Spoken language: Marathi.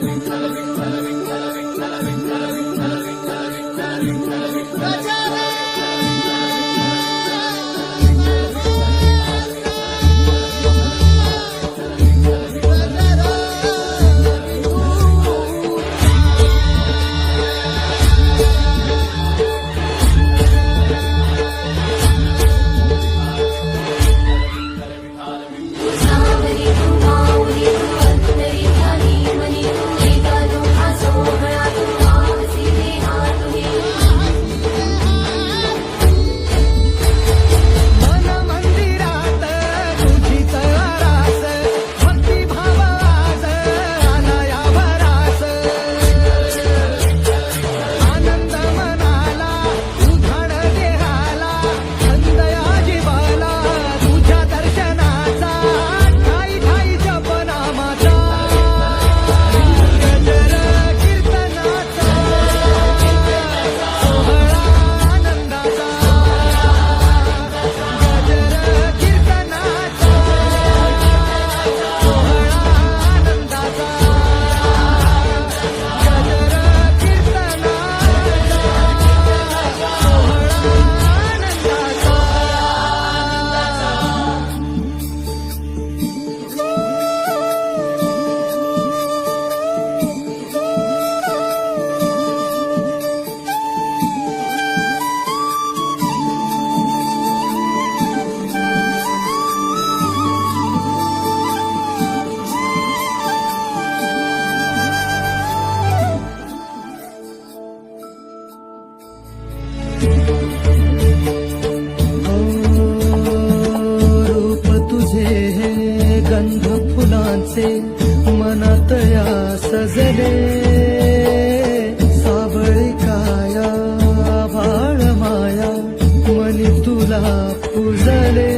loving, loving, loving. रूप तुझे गंध फुलांचे मनतया सजले। साबळी काया बाळ माया मनी तुला पुजले।